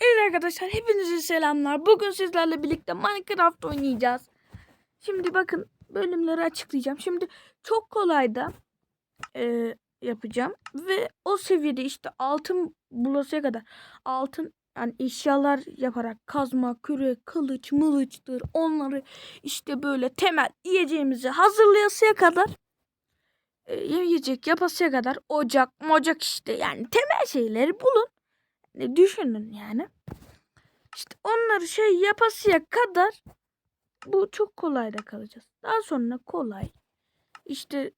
Evet arkadaşlar hepinize selamlar. Bugün sizlerle birlikte Minecraft oynayacağız. Şimdi bakın bölümleri açıklayacağım. Şimdi çok kolay da e, yapacağım. Ve o seviyede işte altın bulasıya kadar altın yani eşyalar yaparak kazma, kürek, kılıç, mılıçtır onları işte böyle temel yiyeceğimizi hazırlayasıya kadar e, yiyecek yapasıya kadar ocak, mocak işte yani temel şeyleri bulun. Düşünün yani. İşte onları şey yapasıya kadar bu çok kolay da kalacağız. Daha sonra kolay. İşte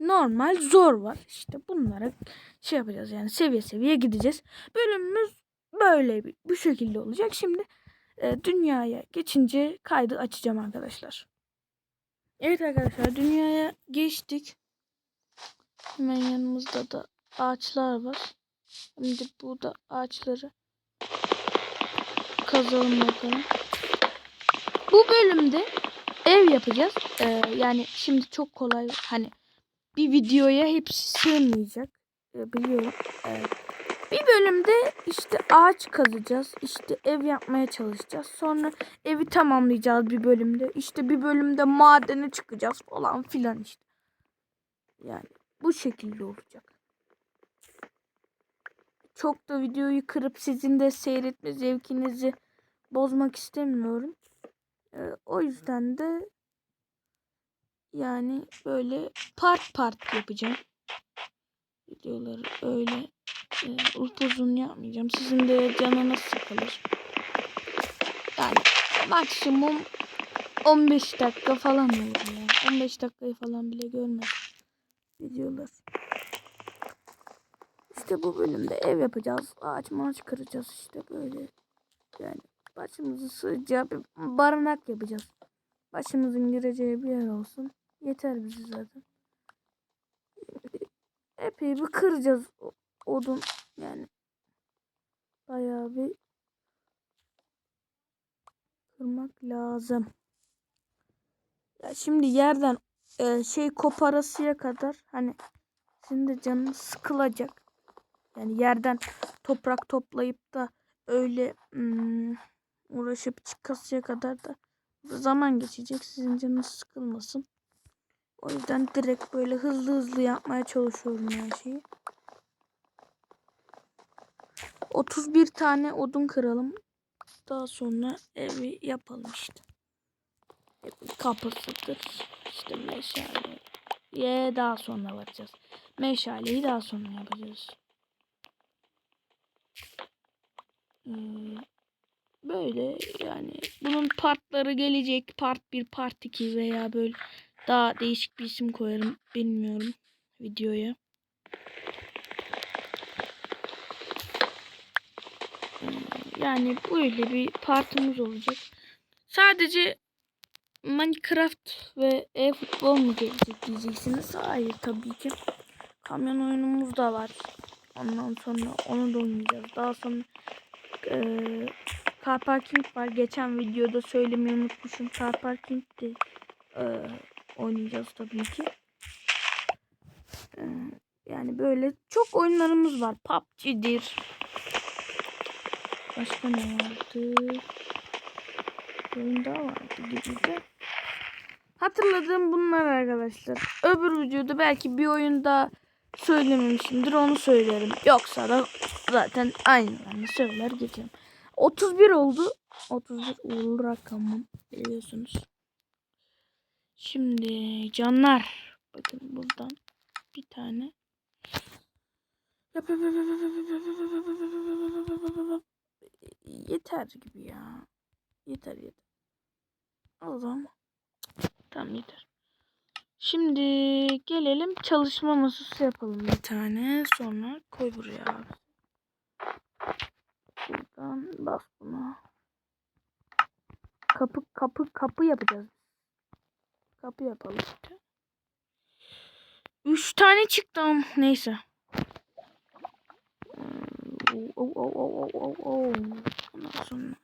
normal zor var. İşte bunlara şey yapacağız yani seviye seviye gideceğiz. Bölümümüz böyle bir, bu şekilde olacak. Şimdi e, dünyaya geçince kaydı açacağım arkadaşlar. Evet arkadaşlar dünyaya geçtik. Hemen yanımızda da ağaçlar var. Şimdi burada ağaçları kazalım bakalım. Bu bölümde ev yapacağız. Ee, yani şimdi çok kolay hani bir videoya hepsi sığmayacak. Ee, biliyorum. Ee, bir bölümde işte ağaç kazacağız. İşte ev yapmaya çalışacağız. Sonra evi tamamlayacağız bir bölümde. İşte bir bölümde madene çıkacağız falan filan işte. Yani bu şekilde olacak çok da videoyu kırıp sizin de seyretme zevkinizi bozmak istemiyorum. Ee, o yüzden de yani böyle part part yapacağım. Videoları öyle e, uzun yapmayacağım. Sizin de canınız sıkılır. Yani maksimum 15 dakika falan olur yani. 15 dakikayı falan bile görmez videolar. İşte bu bölümde ev yapacağız. Ağaç maaç kıracağız işte böyle. Yani başımızı sığacağı bir barınak yapacağız. Başımızın gireceği bir yer olsun. Yeter bize zaten. Epey bir kıracağız odun yani. Bayağı bir kırmak lazım. Ya şimdi yerden e, şey koparasıya kadar hani sizin de canınız sıkılacak. Yani yerden toprak toplayıp da öyle hmm, uğraşıp çıkasıya kadar da zaman geçecek. Sizin canınız sıkılmasın. O yüzden direkt böyle hızlı hızlı yapmaya çalışıyorum her şeyi. 31 tane odun kıralım. Daha sonra evi yapalım işte. Kapısıdır. İşte meşale. Ye daha sonra varacağız. Meşaleyi daha sonra yapacağız. Hmm, Böyle yani bunun partları gelecek. Part 1, part 2 veya böyle daha değişik bir isim koyarım. Bilmiyorum videoya. Hmm, Yani böyle bir partımız olacak. Sadece Minecraft ve e-futbol mu gelecek diyeceksiniz. Hayır tabii ki. Kamyon oyunumuz da var. Ondan sonra onu da oynayacağız. Daha sonra eee Car Parking var. Geçen videoda söylemeyi unutmuşum. Car Parking de eee, oynayacağız tabii ki. Eee, yani böyle çok oyunlarımız var. PUBG'dir. Başka ne vardı? Oyun daha vardı gibi de. Hatırladığım bunlar arkadaşlar. Öbür videoda belki bir oyun daha söylememişimdir. Onu söylerim. Yoksa da Zaten aynı aynılarını söyler geçelim. 31 oldu. 31 uğurlu rakamım biliyorsunuz. Şimdi canlar. Bakın buradan bir tane. Yeter gibi ya. Yeter yeter. Allah'ım. Tamam yeter. Şimdi gelelim çalışma masası yapalım bir tane. Sonra koy buraya abi. Buradan bas buna. Kapı kapı kapı yapacağız. Kapı yapalım. Üç tane çıktı ama neyse. Ondan sonra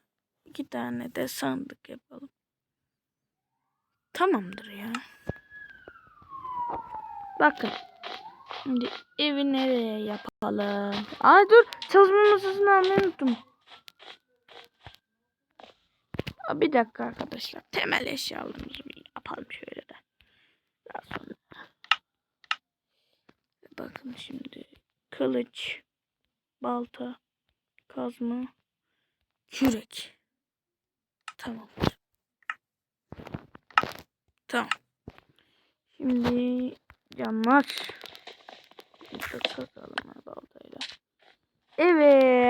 iki tane de sandık yapalım. Tamamdır ya. Bakın. Şimdi evi nereye yapalım? Aa dur çalışma masasını almayı unuttum. Aa, bir dakika arkadaşlar. Temel eşyalarımızı yapalım şöyle de. Daha sonra. Bakın şimdi. Kılıç. Balta. Kazma. Kürek. Tamam. Tamam. Şimdi camlar. Burada kazalım baltayla. Evet.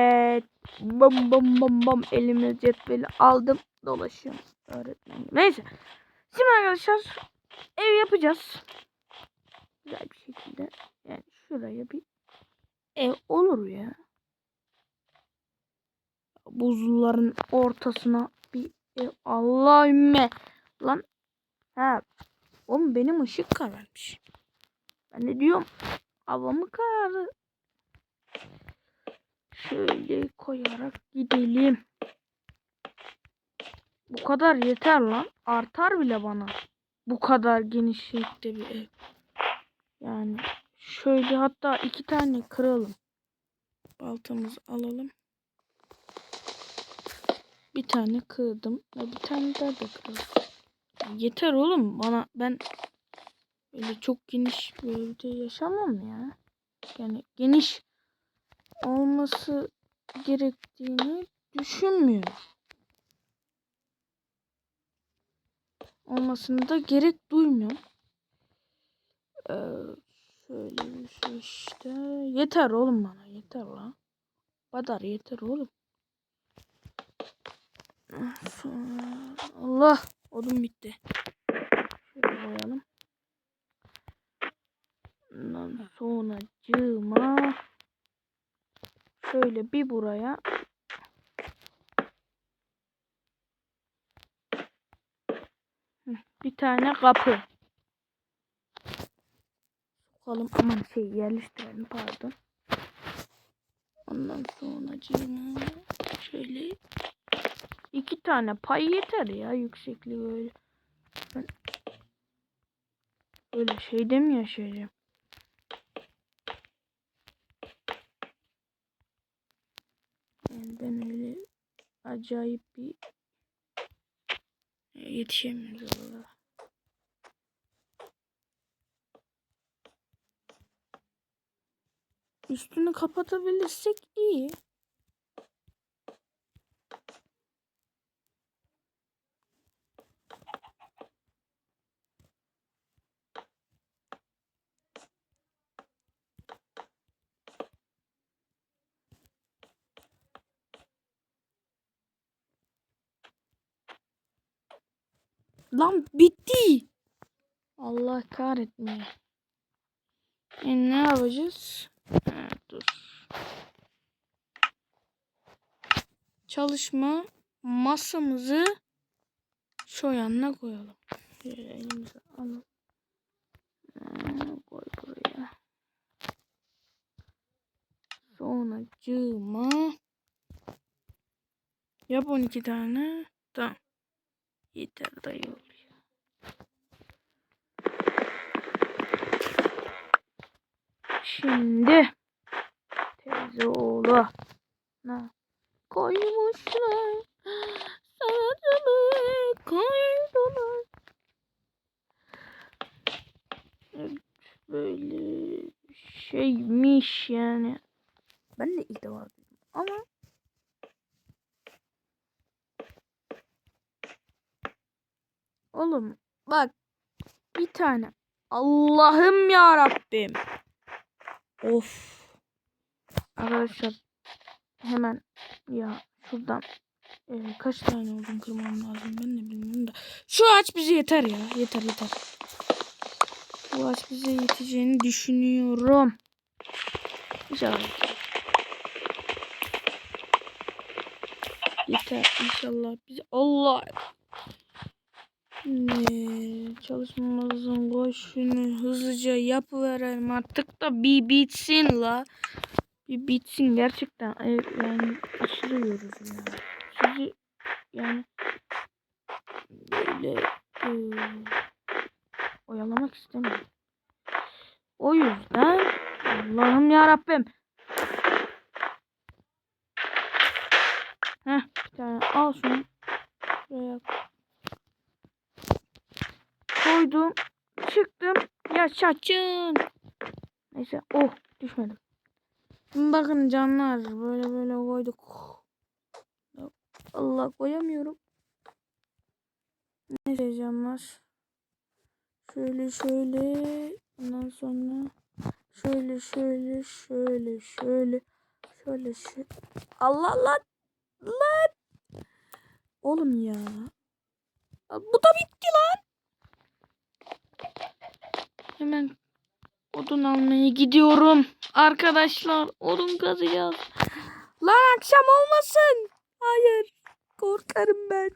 Bam bam bam bam elime cetveli aldım. Dolaşıyorum öğretmenim. Neyse. Şimdi arkadaşlar ev yapacağız. Güzel bir şekilde. Yani şuraya bir ev olur ya. Buzulların ortasına bir ev. Allahümme. Lan. Ha. Oğlum benim ışık kararmış. Ben de diyorum hava mı karardı? Şöyle koyarak gidelim. Bu kadar yeter lan. Artar bile bana. Bu kadar genişlikte bir ev. Yani şöyle hatta iki tane kıralım. Baltamızı alalım. Bir tane kırdım ve bir tane daha da kıralım. Yeter oğlum bana ben öyle çok geniş bir evde yaşamam ya. Yani geniş olması gerektiğini düşünmüyorum. Olmasını da gerek duymuyorum. Ee, şöyle bir şey işte. Yeter oğlum bana yeter lan. Kadar yeter oğlum. Allah odun bitti. Şöyle koyalım. Ondan sonra cığıma şöyle bir buraya bir tane kapı. Sokalım aman şey yerleştirelim pardon. Ondan sonra cığıma şöyle iki tane pay yeter ya yüksekliği öyle. Ben öyle şeyde mi yaşayacağım? Yani ben öyle acayip bir yetişemiyoruz oralara. Üstünü kapatabilirsek iyi. Lan bitti. Allah kahretmeye. E ne yapacağız? Ha, dur. Çalışma masamızı şu yanına koyalım. Şöyle elimize alalım. Koy buraya. Sonra cığıma. Yap 12 tane. Tamam. Yeter dayı Şimdi teyze oğlu koymuşlar sanatımı koydular. Böyle şeymiş yani. Ben de ilk defa duydum ama Oğlum bak bir tane. Allah'ım ya Rabbim. Of. Arkadaşlar hemen ya şuradan e, kaç tane odun kırmam lazım ben de bilmiyorum da. Şu ağaç bize yeter ya. Yeter yeter. Bu ağaç bize yeteceğini düşünüyorum. İnşallah. Yeter inşallah bize. Allah ne çalışmamızın koşunu hızlıca yapıverelim artık da bir bitsin la. Bir bitsin gerçekten e, yani aşırı yorucu ya. Sizi yani böyle e, oyalamak istemiyorum. O yüzden Allah'ım ya Rabbim. Heh, bir tane al şunu. Şuraya koydum. Çıktım. Yaşasın. Neyse. Oh düşmedim. Bakın canlar. Böyle böyle koyduk. Allah koyamıyorum. Neyse canlar. Şöyle şöyle. Ondan sonra şöyle şöyle şöyle şöyle şöyle şöyle. Allah Allah lan. Oğlum ya. Bu da bitti lan. Hemen odun almaya gidiyorum. Arkadaşlar odun kazacağız. Lan akşam olmasın. Hayır. Korkarım ben.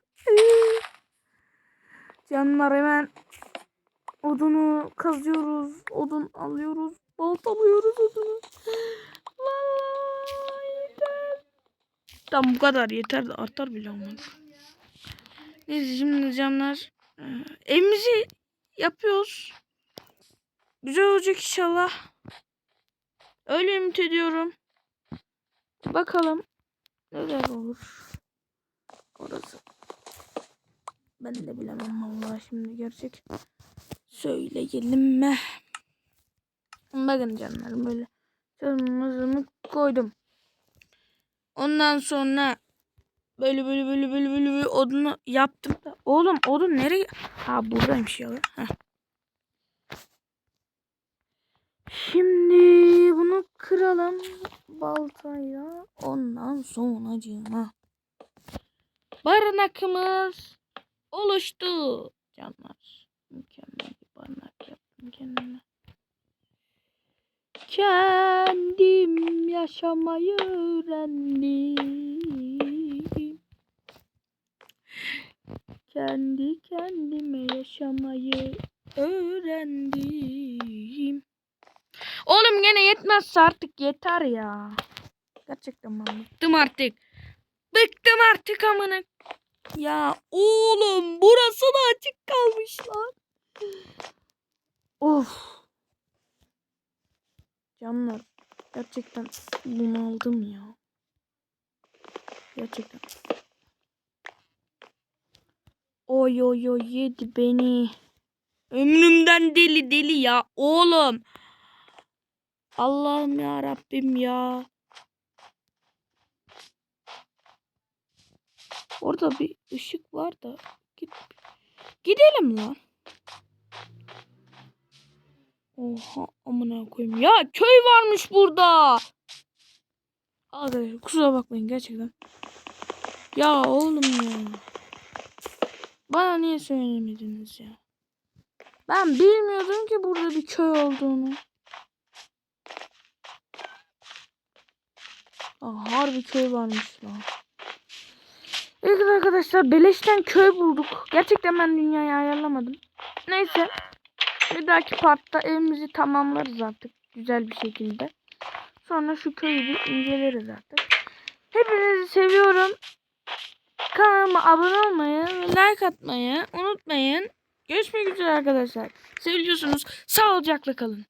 Canlar hemen odunu kazıyoruz. Odun alıyoruz. Baltalıyoruz odunu. Lan yeter. Tamam bu kadar yeter de artar bile olmadı. Neyse şimdi canlar e, evimizi yapıyoruz. Güzel olacak inşallah. Öyle ümit ediyorum. Bakalım neler olur. Orası. Ben de bilemem vallahi şimdi gerçek. Söyleyelim mi? Bakın canlarım böyle tırmızımı koydum. Ondan sonra böyle böyle böyle böyle böyle, böyle odunu yaptım da. Oğlum odun nereye? Ha buradaymış ya. Heh. Şimdi bunu kıralım baltayla. Ondan sonracığıma. Barınakımız oluştu. Canlar. Mükemmel bir barınak yaptım kendime. Kendim yaşamayı öğrendim. Kendi kendime yaşamayı öğrendim. Oğlum gene yetmezse artık yeter ya. Gerçekten ben bıktım artık. Bıktım artık amına. Ya oğlum burası da açık kalmış lan. Of. Canlar gerçekten bunaldım ya. Gerçekten. Oy oy oy yedi beni. Ömrümden deli deli ya oğlum. Allah'ım ya Rabbim ya. Orada bir ışık var da. Git. Gidelim lan. Oha amına koyayım. Ya köy varmış burada. Arkadaşlar kusura bakmayın gerçekten. Ya oğlum ya. Bana niye söylemediniz ya? Ben bilmiyordum ki burada bir köy olduğunu. Aa, harbi köy varmış lan. Evet arkadaşlar beleşten köy bulduk. Gerçekten ben dünyayı ayarlamadım. Neyse. Bir dahaki partta evimizi tamamlarız artık. Güzel bir şekilde. Sonra şu köyü bir inceleriz artık. Hepinizi seviyorum. Kanalıma abone olmayı, like atmayı unutmayın. Görüşmek üzere arkadaşlar. Seviyorsunuz. Sağlıcakla kalın.